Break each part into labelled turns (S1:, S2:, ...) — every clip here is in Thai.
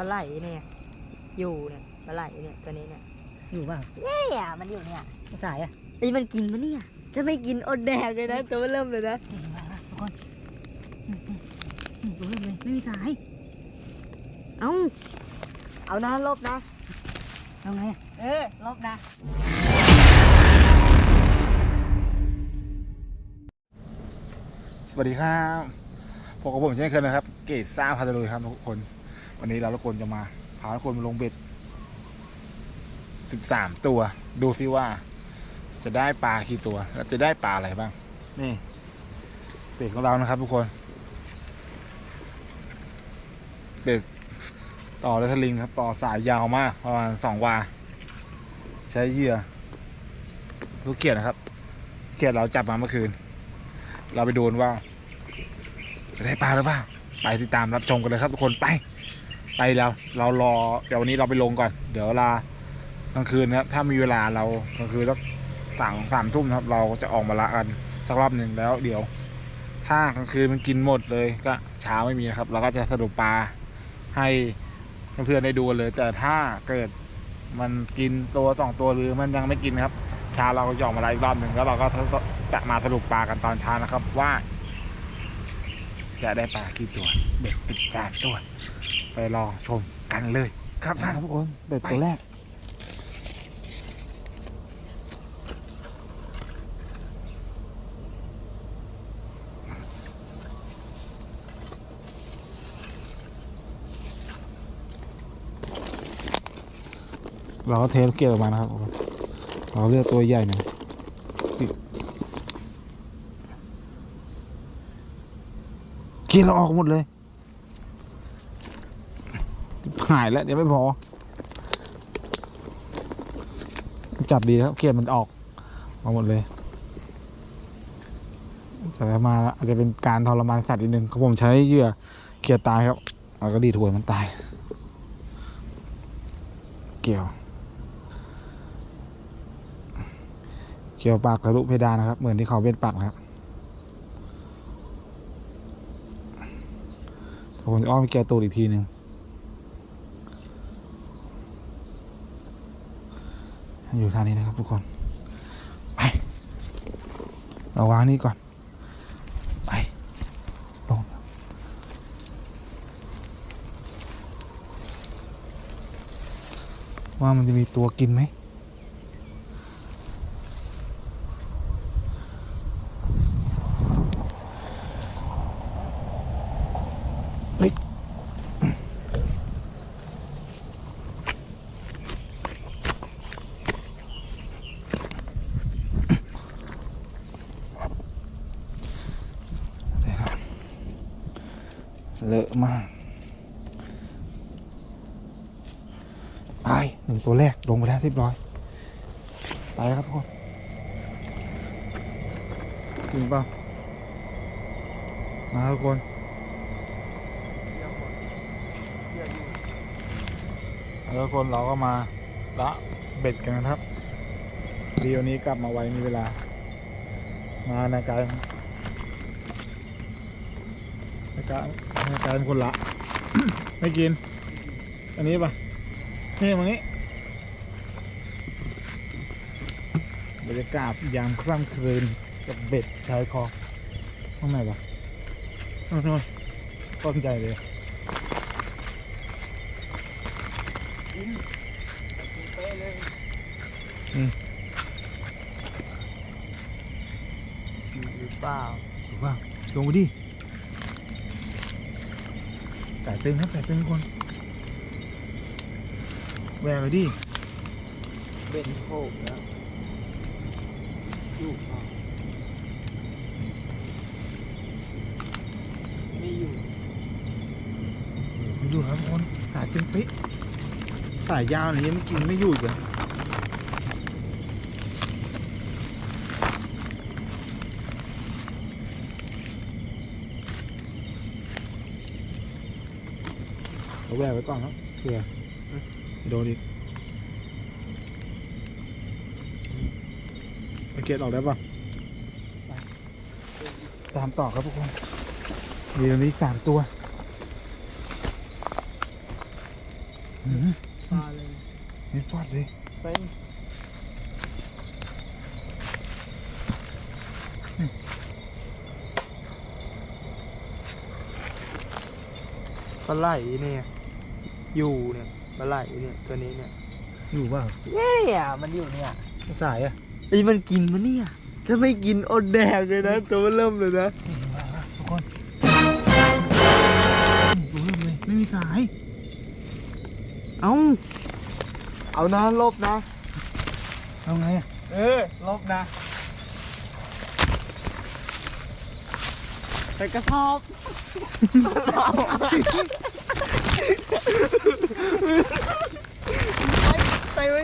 S1: ลาไหลเนี่ย อยู่เนี่ยปลาไหลเนี่ยตัวนี้เนี่ย
S2: อยู่เปล่า
S1: เนี่ยมันอยู่เนี่ย
S2: ไม่สายอะ
S1: ไอ้ยมันกินปะเนี่ย ถ้าไม่กินอดแดกเลยนะตัวมันเริ่มเลยนะ
S2: นี่มามาทุกคนอืมอืมอืมดูเริ่มเลยไม่มีสาย
S1: เอ้าเอานะลบนะ
S2: เอาไงอะ
S1: เออลบนะ
S3: สวัสดีครับพบกับผมเช่นเคยนะครับ เกตซ่าพาตะลุยครับทุกคน วันนี้เราทุกคนจะมา พาทุกคนมาลงเบ็ด 13 ตัว ดูซิว่า จะได้ปลากี่ตัว และจะได้ปลาอะไรบ้าง นี่เบ็ดของเรานะครับ ทุกคน เบ็ดต่อเลยสลิงครับ ต่อสายยาวมากประมาณสองวา ใช้เหยื่อลูกเกียดนะครับ เกียดเราจับมาเมื่อคืน เราไปดูกันว่า จะได้ปลาหรือเปล่า ไปติดตามรับชมกันเลยครับทุกคนไป ไปเราเรารอเดี๋ยววันนี้เราไปลงก่อน เดี๋ยวเวลากลางคืนนะครับถ้ามีเวลาเรากลางคืนสักสั่งสามทุ่มครับ เราจะออกมาละกันสักรอบหนึ่งแล้ว เดี๋ยว ถ้ากลางคืนมันกินหมดเลยก็เช้าไม่มีครับ เราก็จะสรุปปลาให้เพื่อนๆได้ดูเลย แต่ถ้าเกิดมันกินตัวสองตัวหรือมันยังไม่กินครับเช้าเราก็จะออกมาละอีกรอบหนึ่งแล้วเราก็จะมาสรุปปลากันตอนเช้านะครับว่า จะได้ปลากี่ตัวเบ็ดติดสามตัว ไปรอชมกันเลยครับท่านทุกคนเบ็ดตัวแรกเราก็เทลูกเกลียวออกมานะครับ เราเลือกตัวใหญ่หน่อยกินเราออกหมดเลย หายแล้วเดี๋ยวไม่พอ จับดีครับเกียร์มันออกออกหมดเลยจะมาอาจจะเป็นการทรมานสัตว์อีกหนึ่งครับผมใช้เหยื่อเกียร์ตายครับแล้วก็ดีดถวยมันตาย เกี่ยว เกี่ยวปากทะลุเพดานนะครับ เหมือนที่เขาเบ็ดปักนะครับผมจะอ้อมไปแกะตูดอีกทีหนึ่ง อยู่ทางนี้นะครับทุกคน ไปเราวางนี่ก่อน ไปลงว่ามันจะมีตัวกินไหม เลอะมากไปหนึ่งตัวแรกลงไปแล้วเรียบร้อย ไปแล้วครับทุกคนจริงเปล่ามาทุกคนแล้วทุกคนเราก็มาละเบ็ดกันนะครับ ดีวันนี้กลับมาไวมีเวลา มาในการ ในการในการเป็นคนละ ไม่กิน อันนี้ปะนี่มังนี้บรรยากาศยามค่ำคืนกับเบ็ดชายคลองข้างในปะโน่นๆต้นใหญ่เลย
S1: หรือเปล่า
S3: ถูกป่ะลงไปดิ ไก่ตึงครับไก่ตึงคนแหวกไปดิ
S1: เป็นโผล่แล้วอยู่เปล่าไม่อยู่
S3: ไปดูครับทุกคนสายตึงปิ๊กสายยาวนี่ยังไม่กินไม่อยู่อีก เหรอเราแหวกไว้ก่อนครับเผื่อโดนอีกไปเกตออกได้ปะตามต่อครับทุกคนมีตรงนี้อีกสามตัวอื้อหือ
S2: ปลาเลย
S3: ไม่ฟาดเลย
S2: เป็นปลาไหลเนี่ย อยู่เนี่ยปลาไหลเนี่ยตัวนี้เนี่ย
S3: อยู่เปล่า
S2: เนี่ยมันอยู่เนี่ย
S3: สายอะ
S2: ไอ้มันกินมันเนี่ยถ้าไม่กินอดแดกเลยนะตัวมันเริ่มเลยนะ
S3: ทุกคนดูเริ่มเลยไม่มีสาย
S2: เอาเอานะลบนะ
S3: เอาไงอะ
S2: เออลบนะใส่กระสอบ ใส่ไว้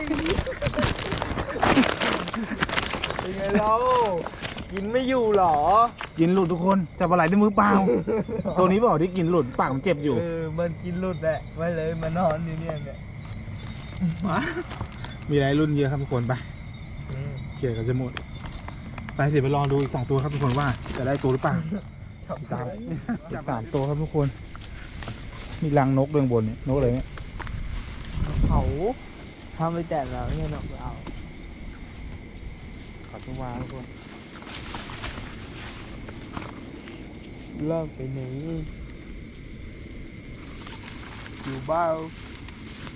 S2: เป็นไงเรากินไม่อยู่หรอ
S3: กินหลุดทุกคนจับปลาไหลด้วยมือเปล่า ตัวนี้บอกที่กินหลุดปากมันเจ็บอยู่
S2: เออมันกินหลุดแหละไว้เลยมานอนอยู่เนี่ยเนี่ย
S3: มีอะไรรุ่นเยอะครับทุกคนไปเกี่ยวกับจะหมดไปเดี๋ยวไปรอดูอีกสองตัวครับทุกคนว่าจะได้ตัวหรือเปล่าตาม สามตัวครับทุกคน มีรังนกเรื่องบนเนี่ยนกอะไรเนี่ย
S2: เขาทำไปแต่เราเนี่ยนกเรา
S3: ขอตัววาทุกคน
S2: เลิกไปไหนอยู่บ้าน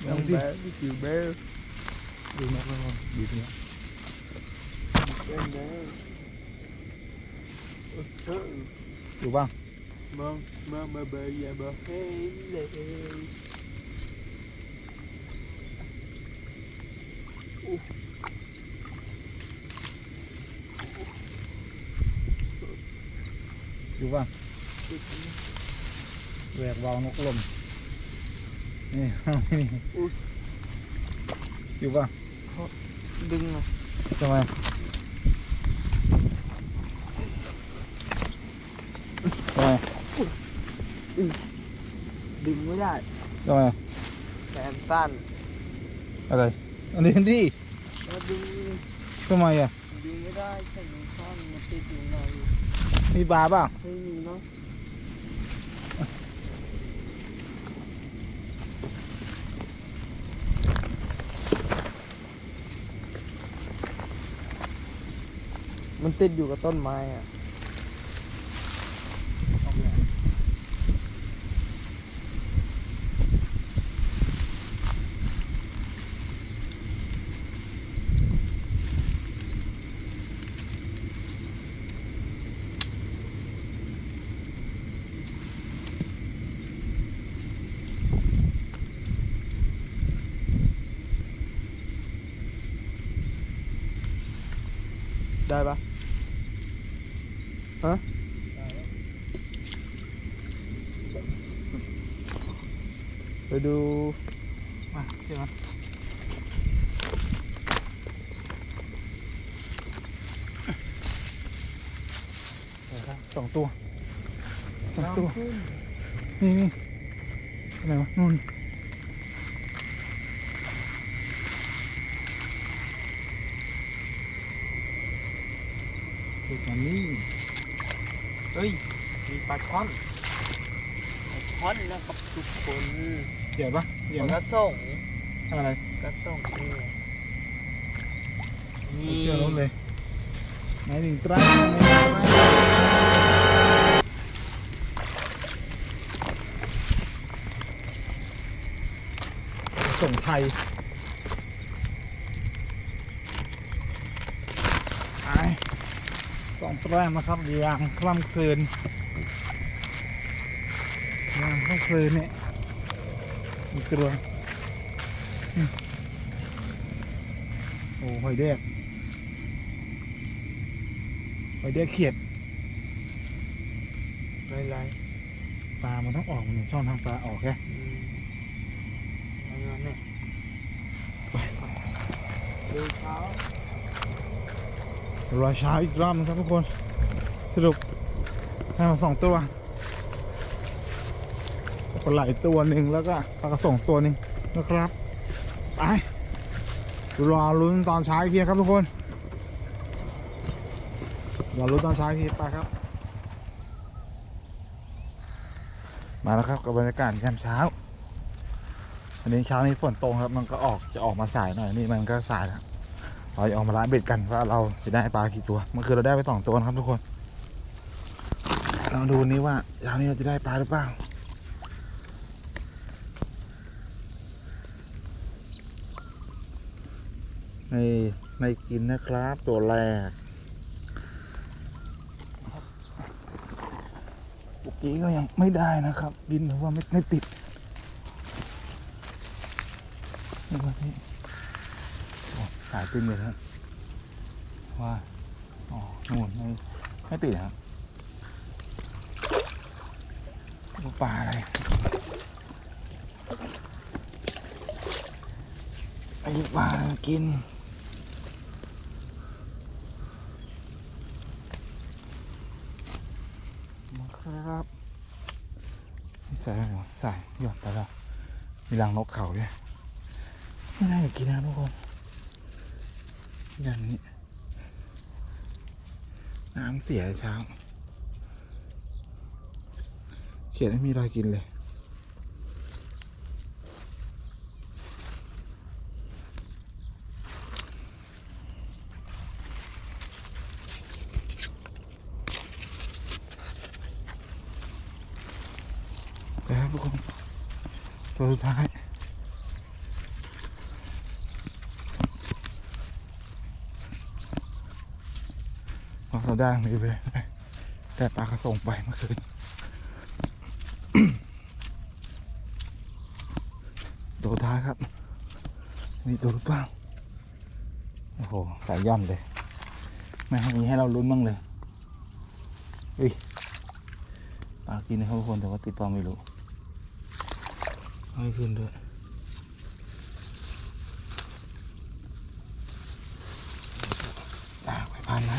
S2: ยังแบบอยู่แบบ
S3: ดูนกแล้วก็ดูเนี่ย
S2: เป็นไงเออ
S3: ดูบ้าง
S2: มองมองมาเบย์อย่ามาเห็นเลย
S3: ดูบ้าง แหวกวาวนกลมนี่นี่อยู่บ้าง
S2: ดึงอะ
S3: ทำไมทำไม
S2: ดึงไม่ได้
S3: ทำไม
S2: แขนสั้น
S3: อะไร อันนี้ดิ
S2: แล้วดึง
S3: ทำไมอะ
S2: ดึงไม่ได้แขนมันสั้นมันติดอยู่ใน
S3: มีปลาเปล่า
S2: ไม่มีเนาะมันติดอยู่กับต้นไม้อะ ได้ปะฮะไปดู
S3: มาใช่ไหมสองตัวสองตัว นี่นี่อะไรวะนู่นตัวนี้
S2: เฮ้ย มีปลาช่อนปลาช่อนนะครับทุกคน
S3: เดี๋ยวปะเดี๋ยว
S2: ก
S3: นะ
S2: ระส่ง
S3: อะไร
S2: กระส่งนี่
S3: เจอรถเลยหมายถึงตราส่งไทยไอ้สองแต้มนะครับยางคล่ำคืน ยางคล่ำคืนเนี่ยมีกระดวงอืมโอ้หอยแดกหอยแดกเขียด
S2: ไม่ไร
S3: ปลามันต้องออกมันช่องทางปลาออกแค่
S2: อืมเอางั้นเนี่ยดูเช้าร
S3: อเช้าอีกรอบนึงครับทุกคน สรุปให้มาสองตัว ปลาไหลตัวหนึ่งแล้วก็ปลากระส่งตัวหนึ่งนะครับไปรอลุ้นตอนเช้าอีกทีนะครับทุกคนรอลุ้นตอนเช้าอีกทีไปครับ มาแล้วครับกับบรรยากาศยามเช้าอันนี้เช้านี้ฝนตกครับมันก็ออกจะออกมาสายหน่อยนี่มันก็สายแล้วเราจะออกมาล้างเบ็ดกันว่าเราจะได้ปลากี่ตัวเมื่อคืนเราได้ไปสองตัวนะครับทุกคนเราดูนี้ว่าเช้านี้เราจะได้ปลาหรือเปล่า ไม่ไม่กินนะครับตัวแรกเมื่อกี้ก็ยังไม่ได้นะครับ บินหรือว่าไม่ไม่ติดนี่ว่านี่สายตึงเลยครับว่าอ๋อนู่นไม่ไม่ติดครับปลาอะไรไอ้ปลาอะไรมากิน มาครับใส่ไหมวะใส่หยอดไปแล้ว มีรังนกเขาด้วยไม่น่าจะกินนะทุกคนอย่างนี้ น้ำเสียเช้าเขียนไม่มีอะไรกินเลยนะครับทุกคน ตัวสุดท้ายพอเราได้มีไปแต่ปลากระส่งไปเมื่อคืนตัวท้ายครับ มีตัวหรือเปล่าโอ้โหสายย่อนเลย ไม่ให้มีให้เราลุ้นบ้างเลยอุ้ยปลากินนะครับทุกคนแต่ว่าติดปลาไม่รู้ ไม่ขึ้นด้วยปลาไปพันนะ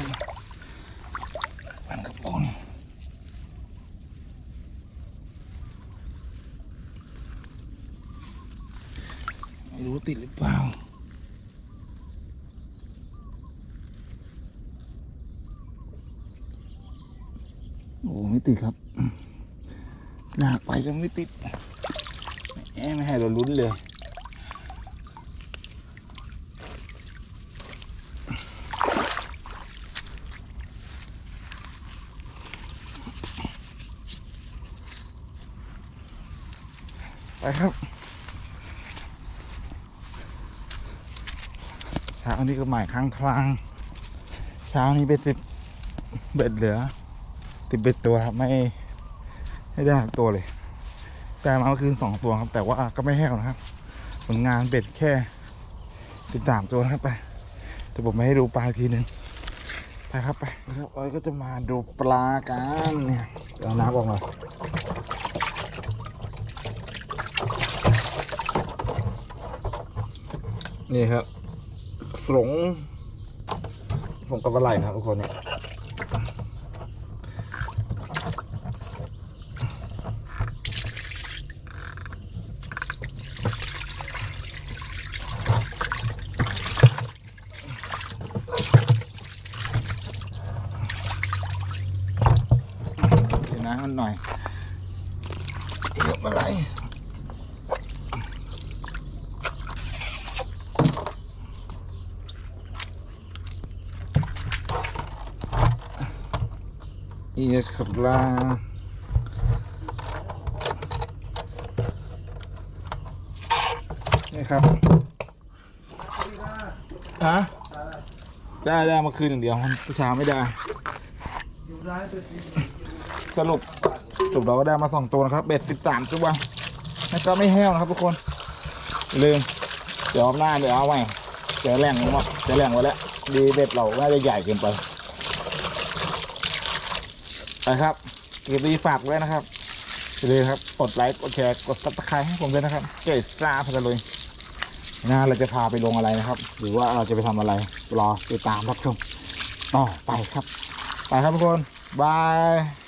S3: พันกระป๋องไม่รู้ติดหรือเปล่าโอ้ไม่ติดครับหนักไปก็ไม่ติด แหมไม่ให้เราลุ้นเลย ไปครับเช้านี้ก็หมายค้างคลางเช้านี้ไปติดเบ็ดเหลือ ติดเบ็ดตัวครับไม่ ไม่ได้ตัวเลย แต่มาเมื่อคืนสองตัวครับ แต่ว่าก็ไม่แห้วนะครับ ผลงานเบ็ดแค่ติดสามตัวนะครับไปแต่ผมไม่ให้ดูปลาทีหนึ่งไปครับไปครับออยก็จะมาดูปลากันเนี่ยเอาน้ำออกหน่อยนี่ครับสงสงกับปลาไหลนะครับทุกคนเนี่ย เดี๋ยวนะมัน หน่อยเยอะอะไรอีครับลานี่ครับฮะได้ได้เมาคืนอย่างเดียวมันเช้าไม่ได้สรุป สรุปเราก็ได้มาสองตัวนะครับเบ็ดสิบสามตัวแล้วก็ไม่แห้วนะครับทุกคนลืมเดี๋ยวรอบหน้าเดี๋ยวเอาใหม่เจอแหล่งมาเจอแหล่งไว้แล้วดีเบ็ดเราน่าจะใหญ่เกินไปไปครับคลิปนี้ฝากไว้นะครับอย่าลืมครับกดไลค์กดแชร์กดซับสไครต์ให้ผมด้วยนะครับเจ๊ซ่าพัทลุยงานเราจะพาไปลงอะไรนะครับ หรือว่าเราจะไปทำอะไรรอติดตามรับชมต่อไปครับ ไปครับทุกคนบาย